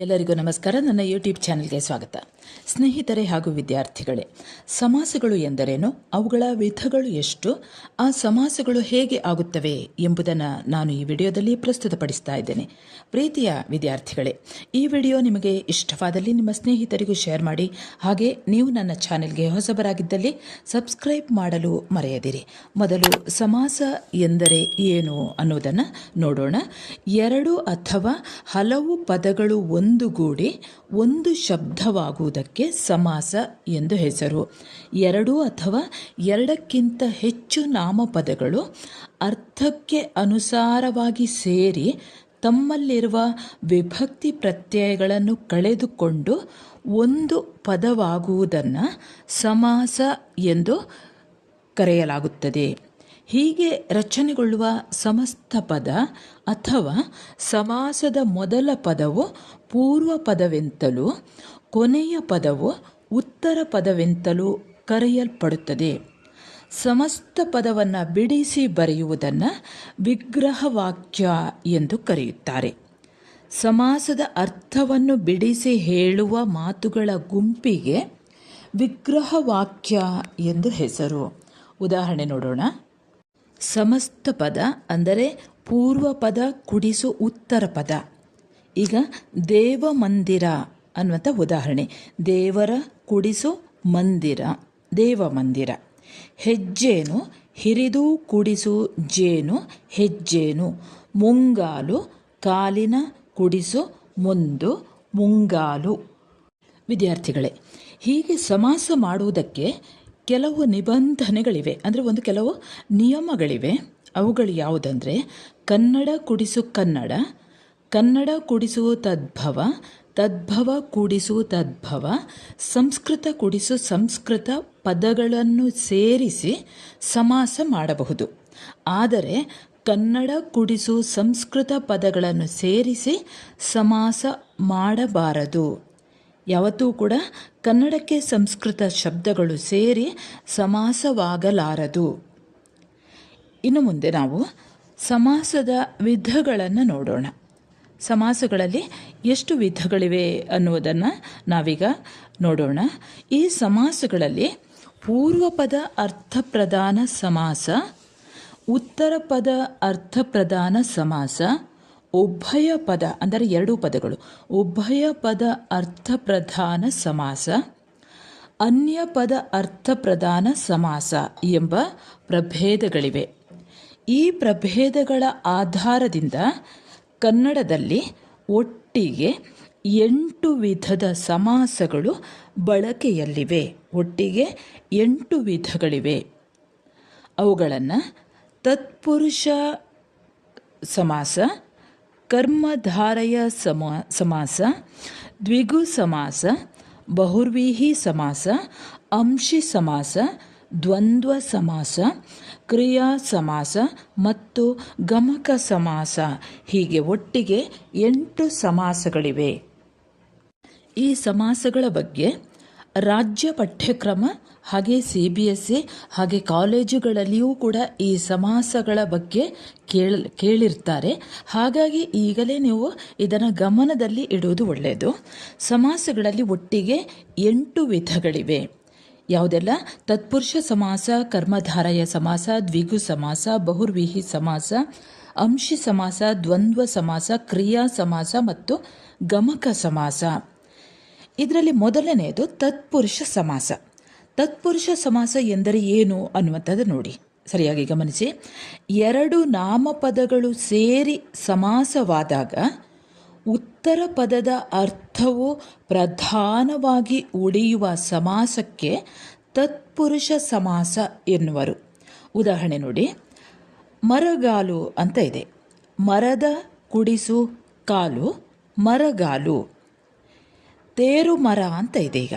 ಎಲ್ಲರಿಗೂ ನಮಸ್ಕಾರ. ನನ್ನ ಯೂಟ್ಯೂಬ್ ಚಾನಲ್ಗೆ ಸ್ವಾಗತ. ಸ್ನೇಹಿತರೆ ಹಾಗೂ ವಿದ್ಯಾರ್ಥಿಗಳೇ, ಸಮಾಸಗಳು ಎಂದರೇನು? ಅವುಗಳ ವಿಧಗಳು ಎಷ್ಟು? ಆ ಸಮಾಸಗಳು ಹೇಗೆ ಆಗುತ್ತವೆ ಎಂಬುದನ್ನು ನಾನು ಈ ವಿಡಿಯೋದಲ್ಲಿ ಪ್ರಸ್ತುತಪಡಿಸ್ತಾ ಇದ್ದೇನೆ. ಪ್ರೀತಿಯ ವಿದ್ಯಾರ್ಥಿಗಳೇ, ಈ ವಿಡಿಯೋ ನಿಮಗೆ ಇಷ್ಟವಾದಲ್ಲಿ ನಿಮ್ಮ ಸ್ನೇಹಿತರಿಗೂ ಶೇರ್ ಮಾಡಿ, ಹಾಗೆ ನೀವು ನನ್ನ ಚಾನೆಲ್ಗೆ ಹೊಸಬರಾಗಿದ್ದಲ್ಲಿ ಸಬ್ಸ್ಕ್ರೈಬ್ ಮಾಡಲು ಮರೆಯದಿರಿ. ಮೊದಲು ಸಮಾಸ ಎಂದರೆ ಏನು ಅನ್ನೋದನ್ನು ನೋಡೋಣ. ಎರಡು ಅಥವಾ ಹಲವು ಪದಗಳು ಒಂದುಗೂಡಿ ಒಂದು ಶಬ್ದವಾಗುವುದಕ್ಕೆ ಸಮಾಸ ಎಂದು ಹೆಸರು. ಎರಡು ಅಥವಾ ಎರಡಕ್ಕಿಂತ ಹೆಚ್ಚು ನಾಮಪದಗಳು ಅರ್ಥಕ್ಕೆ ಅನುಸಾರವಾಗಿ ಸೇರಿ ತಮ್ಮಲ್ಲಿರುವ ವಿಭಕ್ತಿ ಪ್ರತ್ಯಯಗಳನ್ನು ಕಳೆದುಕೊಂಡು ಒಂದು ಪದವಾಗುವುದನ್ನು ಸಮಾಸ ಎಂದು ಕರೆಯಲಾಗುತ್ತದೆ. ಹೀಗೆ ರಚನೆಗೊಳ್ಳುವ ಸಮಸ್ತ ಪದ ಅಥವಾ ಸಮಾಸದ ಮೊದಲ ಪದವು ಪೂರ್ವ ಪದವೆಂತಲೂ ಕೊನೆಯ ಪದವು ಉತ್ತರ ಪದವೆಂತಲೂ ಕರೆಯಲ್ಪಡುತ್ತದೆ. ಸಮಸ್ತ ಪದವನ್ನು ಬಿಡಿಸಿ ಬರೆಯುವುದನ್ನು ವಿಗ್ರಹವಾಕ್ಯ ಎಂದು ಕರೆಯುತ್ತಾರೆ. ಸಮಾಸದ ಅರ್ಥವನ್ನು ಬಿಡಿಸಿ ಹೇಳುವ ಮಾತುಗಳ ಗುಂಪಿಗೆ ವಿಗ್ರಹವಾಕ್ಯ ಎಂದು ಹೆಸರು. ಉದಾಹರಣೆ ನೋಡೋಣ. ಸಮಸ್ತ ಪದ ಅಂದರೆ ಪೂರ್ವ ಪದ ಕುಡಿಸು ಉತ್ತರ ಪದ. ಈಗ ದೇವ ಮಂದಿರ ಅನ್ನುವಂಥ ಉದಾಹರಣೆ. ದೇವರ ಕುಡಿಸು ಮಂದಿರ, ದೇವ ಮಂದಿರ. ಹೆಜ್ಜೇನು, ಹಿರಿದು ಕುಡಿಸು ಜೇನು, ಹೆಜ್ಜೇನು. ಮುಂಗಾಲು, ಕಾಲಿನ ಕುಡಿಸು ಮುಂದು, ಮುಂಗಾಲು. ವಿದ್ಯಾರ್ಥಿಗಳೇ, ಹೀಗೆ ಸಮಾಸ ಮಾಡುವುದಕ್ಕೆ ಕೆಲವು ನಿಬಂಧನೆಗಳಿವೆ. ಅಂದರೆ ಒಂದು ಕೆಲವು ನಿಯಮಗಳಿವೆ. ಅವುಗಳು ಯಾವುದಂದರೆ, ಕನ್ನಡ ಕುಡಿಸು ಕನ್ನಡ ಕನ್ನಡ ಕುಡಿಸು ತದ್ಭವ ತದ್ಭವ ಕೂಡಿಸು ತದ್ಭವ, ಸಂಸ್ಕೃತ ಕುಡಿಸು ಸಂಸ್ಕೃತ ಪದಗಳನ್ನು ಸೇರಿಸಿ ಸಮಾಸ ಮಾಡಬಹುದು. ಆದರೆ ಕನ್ನಡ ಕುಡಿಸು ಸಂಸ್ಕೃತ ಪದಗಳನ್ನು ಸೇರಿಸಿ ಸಮಾಸ ಮಾಡಬಾರದು. ಯಾವತ್ತೂ ಕೂಡ ಕನ್ನಡಕ್ಕೆ ಸಂಸ್ಕೃತ ಶಬ್ದಗಳು ಸೇರಿ ಸಮಾಸವಾಗಲಾರದು. ಇನ್ನು ಮುಂದೆ ನಾವು ಸಮಾಸದ ವಿಧಗಳನ್ನು ನೋಡೋಣ. ಸಮಾಸಗಳಲ್ಲಿ ಎಷ್ಟು ವಿಧಗಳಿವೆ ಅನ್ನುವುದನ್ನು ನಾವೀಗ ನೋಡೋಣ. ಈ ಸಮಾಸಗಳಲ್ಲಿ ಪೂರ್ವಪದ ಅರ್ಥಪ್ರಧಾನ ಸಮಾಸ ಉತ್ತರ ಪದ ಅರ್ಥಪ್ರಧಾನ ಸಮಾಸ ಉಭಯ ಪದ, ಅಂದರೆ ಎರಡೂ ಪದಗಳು. ಉಭಯ ಪದ ಅರ್ಥಪ್ರಧಾನ ಸಮಾಸ, ಅನ್ಯ ಪದ ಅರ್ಥಪ್ರಧಾನ ಸಮಾಸ ಎಂಬ ಪ್ರಭೇದಗಳಿವೆ. ಈ ಪ್ರಭೇದಗಳ ಆಧಾರದಿಂದ ಕನ್ನಡದಲ್ಲಿ ಒಟ್ಟಿಗೆ ಎಂಟು ವಿಧದ ಸಮಾಸಗಳು ಬಳಕೆಯಲ್ಲಿವೆ. ಒಟ್ಟಿಗೆ ಎಂಟು ವಿಧಗಳಿವೆ. ಅವುಗಳನ್ನು ತತ್ಪುರುಷ ಸಮಾಸ ಕರ್ಮಧಾರಯ ಸಮಾ, ಸಮಾಸ, ದ್ವಿಗು ಸಮಾಸ, ಬಹುರ್ವೀಹಿ ಸಮಾಸ, ಅಂಶಿ ಸಮಾಸ, ದ್ವಂದ್ವ ಸಮಾಸ, ಕ್ರಿಯಾ ಸಮಾಸ ಮತ್ತು ಗಮಕ ಸಮಾಸ ಹೀಗೆ ಒಟ್ಟಿಗೆ ಎಂಟು ಸಮಾಸಗಳಿವೆ. ಈ ಸಮಾಸಗಳ ಬಗ್ಗೆ ರಾಜ್ಯ ಪಠ್ಯಕ್ರಮ, ಹಾಗೆ ಸಿ ಬಿ ಎಸ್ ಸಿ ಹಾಗೆ ಕಾಲೇಜುಗಳಲ್ಲಿಯೂ ಕೂಡ ಈ ಸಮಾಸಗಳ ಬಗ್ಗೆ ಕೇಳ, ಕೇಳಿರ್ತಾರೆ. ಹಾಗಾಗಿ ಈಗಲೇ ನೀವು ಇದನ್ನು ಗಮನದಲ್ಲಿ ಇಡುವುದು ಒಳ್ಳೆಯದು. ಸಮಾಸಗಳಲ್ಲಿ ಒಟ್ಟಿಗೆ ಎಂಟು ವಿಧಗಳಿವೆ. ಯಾವುದೆಲ್ಲ? ತತ್ಪುರುಷ ಸಮಾಸ, ಕರ್ಮಧಾರಯ ಸಮಾಸ, ದ್ವಿಗು ಸಮಾಸ, ಬಹುರ್ವಿಹಿ ಸಮಾಸ, ಅಂಶಿ ಸಮಾಸ, ದ್ವಂದ್ವ ಸಮಾಸ, ಕ್ರಿಯಾ ಸಮಾಸ ಮತ್ತು ಗಮಕ ಸಮಾಸ. ಇದರಲ್ಲಿ ಮೊದಲನೆಯದು ತತ್ಪುರುಷ ಸಮಾಸ. ತತ್ಪುರುಷ ಸಮಾಸ ಎಂದರೆ ಏನು ಅನ್ನುವಂಥದ್ದು ನೋಡಿ. ಸರಿಯಾಗಿ ಗಮನಿಸಿ. ಎರಡು ನಾಮಪದಗಳು ಸೇರಿ ಸಮಾಸವಾದಾಗ ಉತ್ತರ ಪದದ ಅರ್ಥವು ಪ್ರಧಾನವಾಗಿ ಉಳಿಯುವ ಸಮಾಸಕ್ಕೆ ತತ್ಪುರುಷ ಸಮಾಸ ಎನ್ನುವರು. ಉದಾಹರಣೆ ನೋಡಿ. ಮರಗಾಲು ಅಂತ ಇದೆ. ಮರದ ಕುಡಿಸು ಕಾಲು ಮರಗಾಲು. ತೇರು ಮರ ಅಂತ ಇದೆ ಈಗ.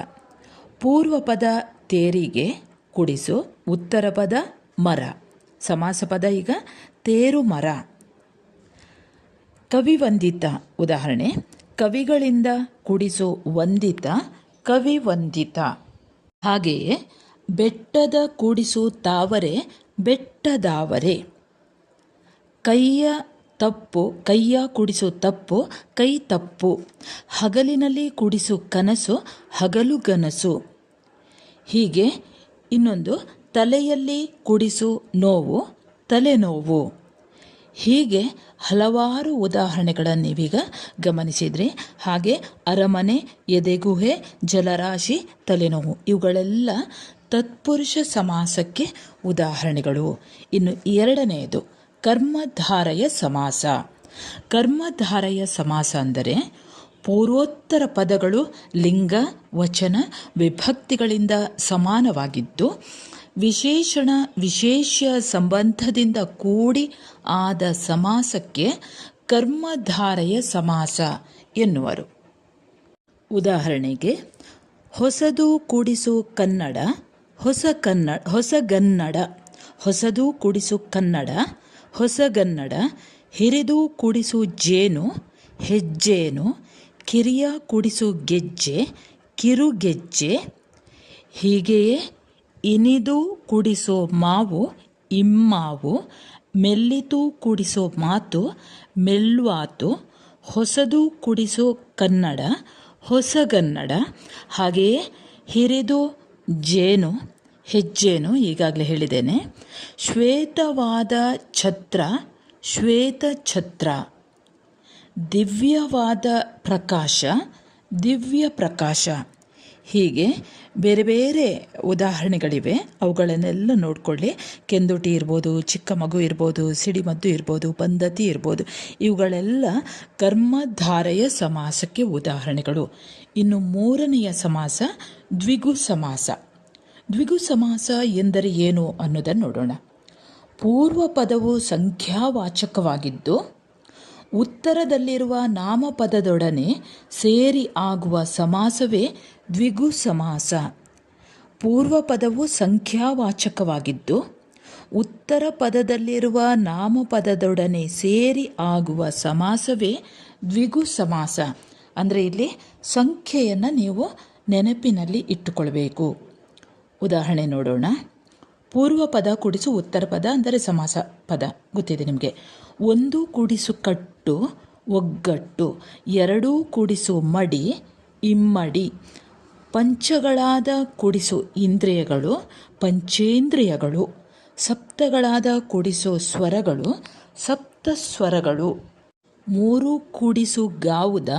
ಪೂರ್ವ ಪದ ತೇರಿಗೆ ಕುಡಿಸು, ಉತ್ತರ ಪದ ಮರ. ಸಮಾಸ ಪದ ಈಗ ತೇರು ಮರ. ಕವಿವಂದಿತ ಉದಾಹರಣೆ, ಕವಿಗಳಿಂದ ಕುಡಿಸು ವಂದಿತ ಕವಿವಂದಿತ ಹಾಗೆಯೇ ಬೆಟ್ಟದ ಕೂಡಿಸು ತಾವರೆ, ಬೆಟ್ಟದಾವರೆ. ಕೈಯ ತಪ್ಪು, ಕೈಯ ಕುಡಿಸು ತಪ್ಪು, ಕೈ ತಪ್ಪು. ಹಗಲಿನಲ್ಲಿ ಕುಡಿಸು ಕನಸು, ಹಗಲು ಗನಸು. ಹೀಗೆ ಇನ್ನೊಂದು ತಲೆಯಲ್ಲಿ ಕುಡಿಸು ನೋವು, ತಲೆನೋವು. ಹೀಗೆ ಹಲವಾರು ಉದಾಹರಣೆಗಳನ್ನು ನೀವೀಗ ಗಮನಿಸಿದ್ರಿ. ಹಾಗೆ ಅರಮನೆ, ಎದೆಗುಹೆ, ಜಲರಾಶಿ, ತಲೆನೋವು, ಇವುಗಳೆಲ್ಲ ತತ್ಪುರುಷ ಸಮಾಸಕ್ಕೆ ಉದಾಹರಣೆಗಳು. ಇನ್ನು ಎರಡನೆಯದು ಕರ್ಮಧಾರಯ ಸಮಾಸ. ಕರ್ಮಧಾರಯ ಸಮಾಸ ಅಂದರೆ ಪೂರ್ವೋತ್ತರ ಪದಗಳು ಲಿಂಗ, ವಚನ, ವಿಭಕ್ತಿಗಳಿಂದ ಸಮಾನವಾಗಿದ್ದು, ವಿಶೇಷಣ ವಿಶೇಷ ಸಂಬಂಧದಿಂದ ಕೂಡಿ ಆದ ಸಮಾಸಕ್ಕೆ ಕರ್ಮಧಾರಯ ಸಮಾಸ ಎನ್ನುವರು. ಉದಾಹರಣೆಗೆ, ಹೊಸದು ಕೂಡಿಸು ಕನ್ನಡ, ಹೊಸ ಕನ್ನಡ ಹೊಸಗನ್ನಡ ಹೊಸದು ಕೂಡಿಸು ಕನ್ನಡ ಹೊಸಗನ್ನಡ ಹಿರಿದು ಕುಡಿಸು ಜೇನು ಹೆಜ್ಜೇನು ಕಿರಿಯ ಕುಡಿಸು ಗೆಜ್ಜೆ ಕಿರುಗೆಜ್ಜೆ ಹೀಗೆಯೇ ಇನಿದು ಕುಡಿಸೋ ಮಾವು, ಇಮ್ಮಾವು, ಮೆಲ್ಲಿತು ಕುಡಿಸೋ ಮಾತು, ಮೆಲ್ವಾತು, ಹೊಸದು ಕುಡಿಸೋ ಕನ್ನಡ ಹೊಸಗನ್ನಡ ಹಾಗೆಯೇ ಹಿರಿದು ಜೇನು ಹೆಜ್ಜೇನು ಈಗಾಗಲೇ ಹೇಳಿದ್ದೇನೆ. ಶ್ವೇತವಾದ ಛತ್ರ, ಶ್ವೇತ ಛತ್ರ. ದಿವ್ಯವಾದ ಪ್ರಕಾಶ, ದಿವ್ಯ ಪ್ರಕಾಶ. ಹೀಗೆ ಬೇರೆ ಬೇರೆ ಉದಾಹರಣೆಗಳಿವೆ. ಅವುಗಳನ್ನೆಲ್ಲ ನೋಡಿಕೊಳ್ಳಿ. ಕೆಂದುಟಿ ಇರ್ಬೋದು, ಚಿಕ್ಕ ಮಗು ಇರ್ಬೋದು, ಸಿಡಿಮದ್ದು ಇರ್ಬೋದು ಪಂದತಿ ಇರ್ಬೋದು. ಇವುಗಳೆಲ್ಲ ಕರ್ಮಧಾರೆಯ ಸಮಾಸಕ್ಕೆ ಉದಾಹರಣೆಗಳು. ಇನ್ನು ಮೂರನೆಯ ಸಮಾಸ ದ್ವಿಗು ಸಮಾಸ. ದ್ವಿಗು ಸಮಾಸ ಎಂದರೆ ಏನು ಅನ್ನೋದನ್ನು ನೋಡೋಣ. ಪೂರ್ವ ಪದವು ಸಂಖ್ಯಾವಾಚಕವಾಗಿದ್ದು, ಉತ್ತರದಲ್ಲಿರುವ ನಾಮಪದದೊಡನೆ ಸೇರಿ ಆಗುವ ಸಮಾಸವೇ ದ್ವಿಗು ಸಮಾಸ ಪೂರ್ವ ಪದವು ಸಂಖ್ಯಾವಾಚಕವಾಗಿದ್ದು ಉತ್ತರ ಪದದಲ್ಲಿರುವ ನಾಮಪದದೊಡನೆ ಸೇರಿ ಆಗುವ ಸಮಾಸವೇ ದ್ವಿಗು ಸಮಾಸ ಅಂದರೆ ಇಲ್ಲಿ ಸಂಖ್ಯೆಯನ್ನು ನೀವು ನೆನಪಿನಲ್ಲಿ ಇಟ್ಟುಕೊಳ್ಬೇಕು. ಉದಾಹರಣೆ ನೋಡೋಣ. ಪೂರ್ವ ಪದ ಕುಡಿಸು, ಉತ್ತರ ಪದ ಅಂದರೆ ಸಮಾಸ ಪದ. ಗೊತ್ತಿದೆ ನಿಮಗೆ? ಒಂದು ಕೂಡಿಸು ಕಟ್ಟು, ಒಗ್ಗಟ್ಟು. ಎರಡೂ ಕೂಡಿಸು ಮಡಿ, ಇಮ್ಮಡಿ. ಪಂಚಗಳಾದ ಕುಡಿಸು ಇಂದ್ರಿಯಗಳು, ಪಂಚೇಂದ್ರಿಯಗಳು. ಸಪ್ತಗಳಾದ ಕುಡಿಸು ಸ್ವರಗಳು, ಸಪ್ತ ಸ್ವರಗಳು. ಮೂರು ಕೂಡಿಸು ಗಾವುದ,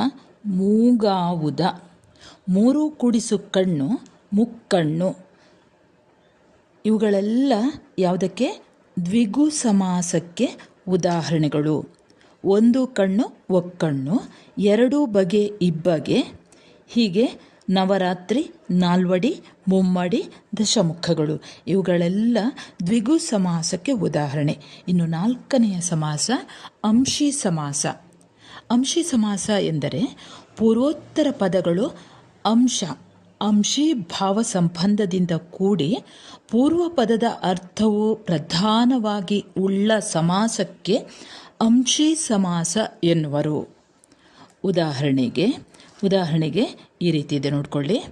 ಮೂಗಾವುದ. ಮೂರು ಕೂಡಿಸು ಕಣ್ಣು, ಮುಕ್ಕಣ್ಣು. ಇವುಗಳೆಲ್ಲ ಯಾವುದಕ್ಕೆ? ದ್ವಿಗು ಸಮಾಸಕ್ಕೆ ಉದಾಹರಣೆಗಳು. ಒಂದು ಕಣ್ಣು, ಒಕ್ಕಣ್ಣು, ಎರಡು ಬಗೆ, ಇಬ್ಬಗೆ. ಹೀಗೆ ನವರಾತ್ರಿ, ನಾಲ್ವಡಿ, ಮುಮ್ಮಡಿ, ದಶಮುಖಗಳು. ಇವುಗಳೆಲ್ಲ ದ್ವಿಗು ಸಮಾಸಕ್ಕೆ ಉದಾಹರಣೆ. ಇನ್ನು ನಾಲ್ಕನೆಯ ಸಮಾಸ, ಅಂಶಿ ಸಮಾಸ. ಅಂಶಿ ಸಮಾಸ ಎಂದರೆ ಪೂರ್ವೋತ್ತರ ಪದಗಳು ಅಂಶ. ಅಂಶಿ ಭಾವ ಸಂಬಂಧದಿಂದ ಕೂಡಿ ಪೂರ್ವ ಪದದ ಅರ್ಥವು ಪ್ರಧಾನವಾಗಿ ಉಳ್ಳ ಸಮಾಸಕ್ಕೆ ಅಂಶಿ ಸಮಾಸ ಎನ್ನುವರು. ಉದಾಹರಣೆಗೆ ಉದಾಹರಣೆಗೆ ಈ ರೀತಿ ಇದೆ ನೋಡಿಕೊಳ್ಳಿ.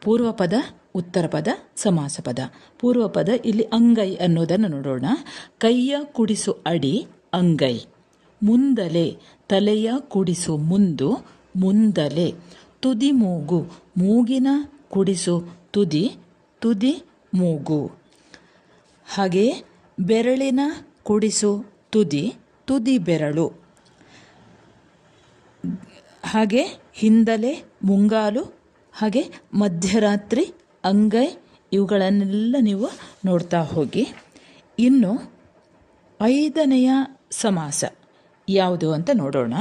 ಪೂರ್ವ ಪದ ಉತ್ತರ ಪದ ಸಮಾಸ ಪದ ಪೂರ್ವ ಪದ ಇಲ್ಲಿ ಅಂಗೈ ಅನ್ನೋದನ್ನು ನೋಡೋಣ. ಕೈಯ ಕುಡಿಸು ಅಡಿ, ಅಂಗೈ. ಮುಂದಲೆ, ತಲೆಯ ಕುಡಿಸು ಮುಂದು, ಮುಂದಲೆ. ತುದಿ ಮೂಗು. ಮೂಗಿನ ಕುಡಿಸು. ತುದಿ ತುದಿ ಮೂಗು. ಹಾಗೆ ಬೆರಳಿನ ಕುಡಿಸು. ತುದಿ ತುದಿ ಬೆರಳು. ಹಾಗೆ ಹಿಂದಲೆ ಮುಂಗಾಲು, ಹಾಗೆ ಮಧ್ಯರಾತ್ರಿ ಅಂಗೈ, ಇವುಗಳನ್ನೆಲ್ಲ ನೀವು ನೋಡ್ತಾ ಹೋಗಿ. ಇನ್ನು ಐದನೆಯ ಸಮಾಸ. ಯಾವುದು ಅಂತ ನೋಡೋಣ.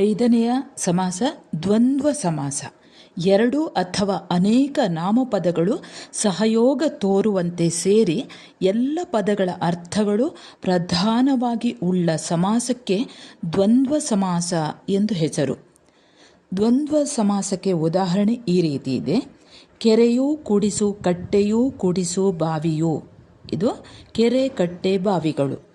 ಐದನೆಯ ಸಮಾಸ, ದ್ವಂದ್ವ ಸಮಾಸ. ಎರಡು ಅಥವಾ ಅನೇಕ ನಾಮಪದಗಳು ಸಹಯೋಗ ತೋರುವಂತೆ ಸೇರಿ ಎಲ್ಲ ಪದಗಳ ಅರ್ಥಗಳು ಪ್ರಧಾನವಾಗಿ ಉಳ್ಳ ಸಮಾಸಕ್ಕೆ ದ್ವಂದ್ವ ಸಮಾಸ ಎಂದು ಹೆಸರು. ದ್ವಂದ್ವ ಸಮಾಸಕ್ಕೆ ಉದಾಹರಣೆ ಈ ರೀತಿ ಇದೆ. ಕೆರೆಯೂ ಕುಡಿಸು, ಕಟ್ಟೆಯೂ ಕುಡಿಸು ಬಾವಿಯೂ. ಇದು ಕೆರೆ, ಕಟ್ಟೆ, ಬಾವಿಗಳು.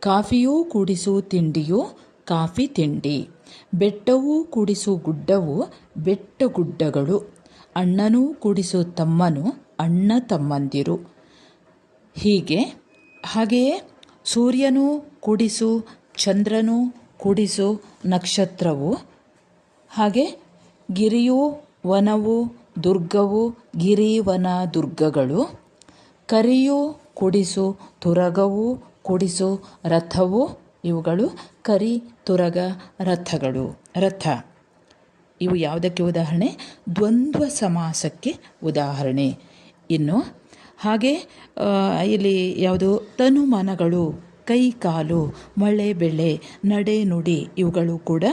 ಕಾಫಿಯೂ ಕುಡಿಸು ತಿಂಡಿಯೂ ಕಾಫಿ ತಿಂಡಿ. ಬೆಟ್ಟವೂ ಕುಡಿಸು ಗುಡ್ಡವು ಬೆಟ್ಟ ಗುಡ್ಡಗಳು. ಅಣ್ಣನೂ ಕುಡಿಸು ತಮ್ಮನು ಅಣ್ಣ ತಮ್ಮಂದಿರು. ಹೀಗೆ, ಹಾಗೆಯೇ ಸೂರ್ಯನೂ ಕುಡಿಸು, ಚಂದ್ರನು ಕುಡಿಸು ನಕ್ಷತ್ರವು, ಹಾಗೆ ಗಿರಿಯು ವನವು ದುರ್ಗವು ಗಿರಿವನ ದುರ್ಗಗಳು, ಕರಿಯು ಕುಡಿಸು, ತುರಗವು ಕುಡಿಸು, ರಥವು ಇವುಗಳು ಕರಿ, ತುರಗ, ರಥಗಳು. ರಥ. ಇವು ಯಾವುದಕ್ಕೆ ಉದಾಹರಣೆ? ದ್ವಂದ್ವ ಸಮಾಸಕ್ಕೆ ಉದಾಹರಣೆ. ಇನ್ನು ಹಾಗೆ ಇಲ್ಲಿ ಯಾವುದು? ತನುಮನಗಳು, ಕೈ ಕಾಲು, ಮಳೆ ಬೆಳೆ, ನಡೆ ನುಡಿ ಇವುಗಳು ಕೂಡ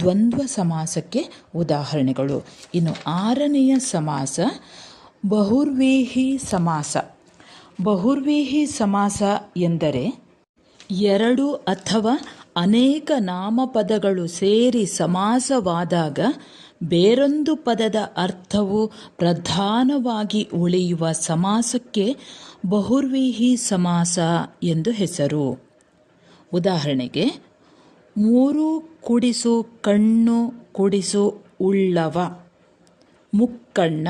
ದ್ವಂದ್ವ ಸಮಾಸಕ್ಕೆ ಉದಾಹರಣೆಗಳು. ಇನ್ನು ಆರನೆಯ ಸಮಾಸ, ಬಹುರ್ವೇಹಿ ಸಮಾಸ. ಬಹುರ್ವೇಹಿ ಸಮಾಸ ಎಂದರೆ ಎರಡು ಅಥವಾ ಅನೇಕ ನಾಮಪದಗಳು ಸೇರಿ ಸಮಾಸವಾದಾಗ ಬೇರೊಂದು ಪದದ ಅರ್ಥವು ಪ್ರಧಾನವಾಗಿ ಉಳಿಯುವ ಸಮಾಸಕ್ಕೆ ಬಹುರ್ವಿಹಿ ಸಮಾಸ ಎಂದು ಹೆಸರು. ಉದಾಹರಣೆಗೆ, ಮೂರು ಕುಡಿಸು ಕಣ್ಣು ಕುಡಿಸು ಉಳ್ಳವ, ಮುಕ್ಕಣ್ಣ,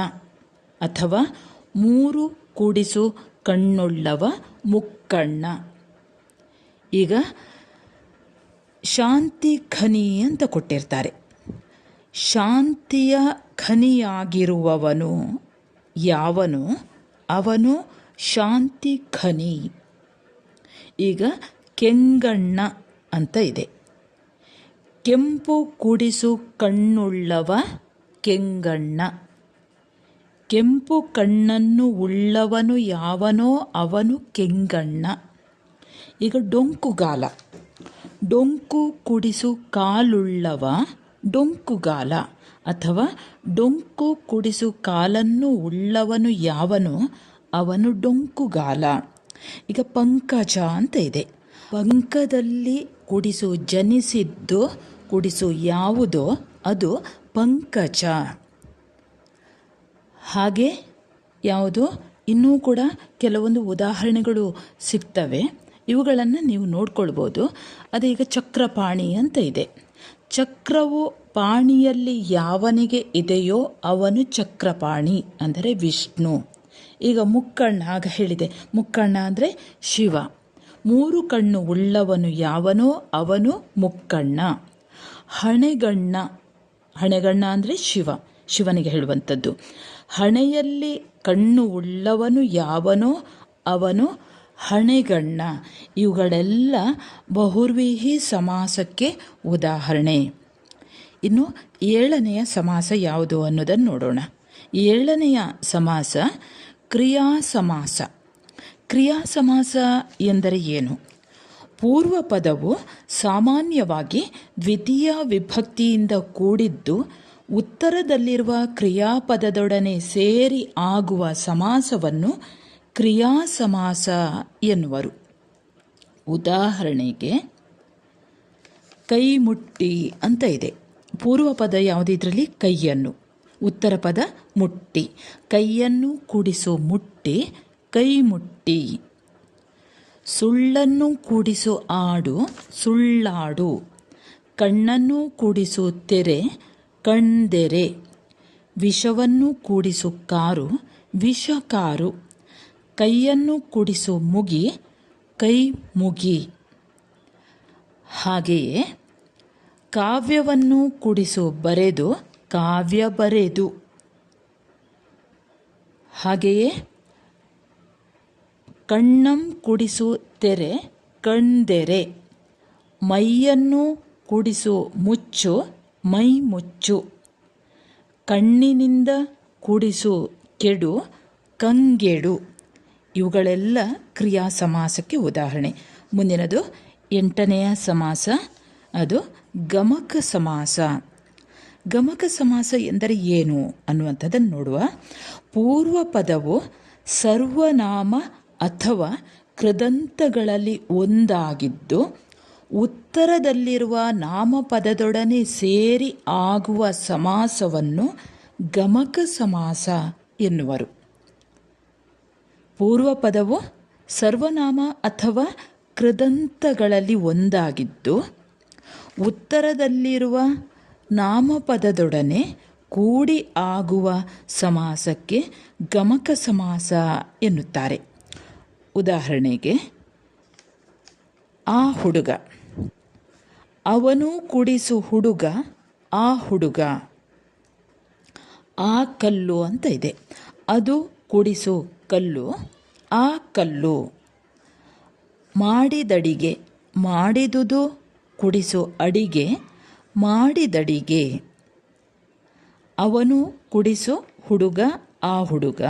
ಅಥವಾ ಮೂರು ಕುಡಿಸು ಕಣ್ಣುಳ್ಳವ, ಮುಕ್ಕಣ್ಣ. ಈಗ ಶಾಂತಿ ಖನಿ ಅಂತ ಕೊಟ್ಟಿರ್ತಾರೆ. ಶಾಂತಿಯ ಖನಿಯಾಗಿರುವವನು ಯಾವನು? ಅವನು ಶಾಂತಿ ಖನಿ. ಈಗ ಕೆಂಗಣ್ಣ ಅಂತ ಇದೆ. ಕೆಂಪು ಕುಡಿಸು ಕಣ್ಣುಳ್ಳವ ಕೆಂಗಣ್ಣ. ಕೆಂಪು ಕಣ್ಣನ್ನು ಉಳ್ಳವನು ಯಾವನೋ ಅವನು ಕೆಂಗಣ್ಣ. ಈಗ ಡೊಂಕುಗಾಲ ಡೊಂಕು ಕುಡಿಸು ಕಾಲುಳ್ಳವ ಡೊಂಕುಗಾಲ ಅಥವಾ ಡೊಂಕು ಕುಡಿಸು ಕಾಲನ್ನು ಉಳ್ಳವನು ಯಾವನು? ಅವನು ಡೊಂಕುಗಾಲ ಈಗ ಪಂಕಜ ಅಂತ ಇದೆ. ಪಂಕದಲ್ಲಿ ಕುಡಿಸು ಜನಿಸಿದ್ದು, ಕುಡಿಸು ಯಾವುದೋ? ಅದು ಪಂಕಜ. ಹಾಗೆ ಯಾವುದು? ಇನ್ನೂ ಕೂಡ ಕೆಲವೊಂದು ಉದಾಹರಣೆಗಳು ಸಿಗ್ತವೆ. ಇವುಗಳನ್ನು ನೀವು ನೋಡ್ಕೊಳ್ಬೋದು. ಈಗ ಚಕ್ರಪಾಣಿ ಅಂತ ಇದೆ. ಚಕ್ರವು ಪಾಣಿಯಲ್ಲಿ ಯಾವನಿಗೆ ಇದೆಯೋ ಅವನು ಚಕ್ರಪಾಣಿ ಅಂದರೆ ವಿಷ್ಣು. ಈಗ ಮುಕ್ಕಣ್ಣ ಆಗ ಹೇಳಿದೆ. ಮುಕ್ಕಣ್ಣ ಅಂದರೆ ಶಿವ. ಮೂರು ಕಣ್ಣು ಉಳ್ಳವನು ಯಾವನೋ ಅವನು ಮುಕ್ಕಣ್ಣ. ಹಣೆಗಣ್ಣ ಹಣೆಗಣ್ಣ ಅಂದರೆ ಶಿವ. ಶಿವನಿಗೆ ಹೇಳುವಂಥದ್ದು. ಹಣೆಯಲ್ಲಿ ಕಣ್ಣು ಉಳ್ಳವನು ಯಾವನೋ ಅವನು ಹಣೆಗಣ್ಣ. ಇವುಗಳೆಲ್ಲ ಬಹುರ್ವಿಹಿ ಸಮಾಸಕ್ಕೆ ಉದಾಹರಣೆ. ಇನ್ನು ಏಳನೆಯ ಸಮಾಸ ಯಾವುದು ಅನ್ನೋದನ್ನು ನೋಡೋಣ. ಏಳನೆಯ ಸಮಾಸ ಕ್ರಿಯಾ ಸಮಾಸ ಕ್ರಿಯಾ ಸಮಾಸ ಎಂದರೆ ಏನು? ಪೂರ್ವ ಪದವು ಸಾಮಾನ್ಯವಾಗಿ ದ್ವಿತೀಯ ವಿಭಕ್ತಿಯಿಂದ ಕೂಡಿದ್ದು ಉತ್ತರದಲ್ಲಿರುವ ಕ್ರಿಯಾಪದದೊಡನೆ ಸೇರಿ ಆಗುವ ಸಮಾಸವನ್ನು ಕ್ರಿಯಾ ಸಮಾಸ ಎನ್ನುವರು. ಉದಾಹರಣೆಗೆ, ಕೈಮುಟ್ಟಿ ಅಂತ ಇದೆ. ಪೂರ್ವ ಪದ ಯಾವುದಿದ್ರಲ್ಲಿ ಕೈಯನ್ನು. ಉತ್ತರ ಪದ, ಮುಟ್ಟಿ. ಕೈಯನ್ನು ಕೂಡಿಸೋ ಮುಟ್ಟಿ ಕೈ ಮುಟ್ಟಿ ಸುಳ್ಳನ್ನು ಕೂಡಿಸು ಆಡು, ಸುಳ್ಳಾಡು. ಕಣ್ಣನ್ನು ಕೂಡಿಸು ತೆರೆ, ಕಣ್ದೆರೆ. ವಿಷವನ್ನು ಕೂಡಿಸು ಕಾರು, ವಿಷಕಾರು. ಕೈಯನ್ನು ಕುಡಿಸು, ಮುಗಿ, ಕೈ ಮುಗಿ. ಹಾಗೆಯೇ ಕಾವ್ಯವನ್ನು ಕುಡಿಸು, ಬರೆದು, ಕಾವ್ಯ ಬರೆದು. ಹಾಗೆಯೇ ಕಣ್ಣಂ ಕುಡಿಸು ತೆರೆ, ಕಣ್ದೆರೆ. ಮೈಯನ್ನು ಕುಡಿಸು, ಮುಚ್ಚು, ಮೈ ಮುಚ್ಚು. ಕಣ್ಣಿನಿಂದ ಕುಡಿಸು, ಕೆಡು, ಕಂಗೆಡು. ಇವುಗಳೆಲ್ಲ ಕ್ರಿಯಾ ಸಮಾಸಕ್ಕೆ ಉದಾಹರಣೆ. ಮುಂದಿನದು ಎಂಟನೆಯ ಸಮಾಸ, ಅದು ಗಮಕ ಸಮಾಸ. ಗಮಕ ಸಮಾಸ ಎಂದರೆ ಏನು ಅನ್ನುವಂಥದ್ದನ್ನು ನೋಡುವ. ಪೂರ್ವ ಪದವು ಸರ್ವನಾಮ ಅಥವಾ ಕೃದಂತಗಳಲ್ಲಿ ಒಂದಾಗಿದ್ದು, ಉತ್ತರದಲ್ಲಿರುವ ನಾಮಪದದೊಡನೆ ಸೇರಿ ಆಗುವ ಸಮಾಸವನ್ನು ಗಮಕ ಸಮಾಸ ಎನ್ನುವರು. ಪೂರ್ವ ಪದವು ಸರ್ವನಾಮ ಅಥವಾ ಕೃದಂತಗಳಲ್ಲಿ ಒಂದಾಗಿದ್ದು, ಉತ್ತರದಲ್ಲಿರುವ ನಾಮಪದದೊಡನೆ ಕೂಡಿ ಆಗುವ ಸಮಾಸಕ್ಕೆ ಗಮಕ ಸಮಾಸ ಎನ್ನುತ್ತಾರೆ. ಉದಾಹರಣೆಗೆ, ಆ ಹುಡುಗ, ಅವನು ಕುಡಿಸು ಹುಡುಗ, ಆ ಹುಡುಗ, ಆ ಕಲ್ಲು ಅಂತ ಇದೆ. ಅದು ಕುಡಿಸು ಕಲ್ಲು, ಆ ಕಲ್ಲು ಮಾಡಿದಡಿಗೆ, ಮಾಡಿದುದು ಕುಡಿಸು ಅಡಿಗೆ, ಮಾಡಿದಡಿಗೆ. ಅವನು ಕುಡಿಸು ಹುಡುಗ, ಆ ಹುಡುಗ,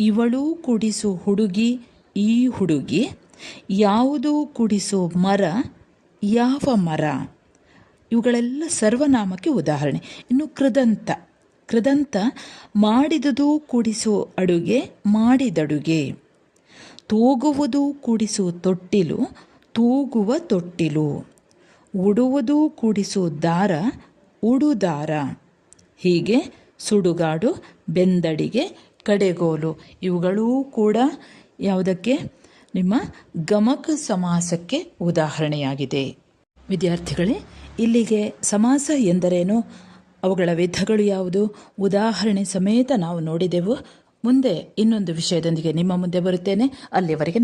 ಇವಳು ಕುಡಿಸು ಹುಡುಗಿ, ಈ ಹುಡುಗಿ, ಯಾವುದು ಕುಡಿಸು ಮರ, ಯಾವ ಮರ. ಇವುಗಳೆಲ್ಲ ಸರ್ವನಾಮಕ್ಕೆ ಉದಾಹರಣೆ. ಇನ್ನು ಕೃದಂತ. ಕೃದಂತ ಮಾಡಿದುದು ಕುಡಿಸು ಅಡುಗೆ ಮಾಡಿದಡುಗೆ. ತೂಗುವುದು ಕುಡಿಸು ತೊಟ್ಟಿಲು ತೂಗುವ ತೊಟ್ಟಿಲು. ಉಡುವುದು ಕೂಡಿಸು ದಾರ ಉಡುದಾರ. ಹೀಗೆ ಸುಡುಗಾಡು, ಬೆಂದಡಿಗೆ, ಕಡೆಗೋಲು ಇವುಗಳೂ ಕೂಡ ಯಾವುದಕ್ಕೆ? ನಿಮ್ಮ ಗಮಕ ಸಮಾಸಕ್ಕೆ ಉದಾಹರಣೆಯಾಗಿದೆ. ವಿದ್ಯಾರ್ಥಿಗಳೇ, ಇಲ್ಲಿಗೆ ಸಮಾಸ ಎಂದರೇನು? ಅವುಗಳ ವಿಧಗಳು ಯಾವುದು? ಉದಾಹರಣೆ ಸಮೇತ ನಾವು ನೋಡಿದೆವು. ಮುಂದೆ ಇನ್ನೊಂದು ವಿಷಯದೊಂದಿಗೆ ನಿಮ್ಮ ಮುಂದೆ ಬರುತ್ತೇನೆ. ಅಲ್ಲಿಯವರೆಗೆ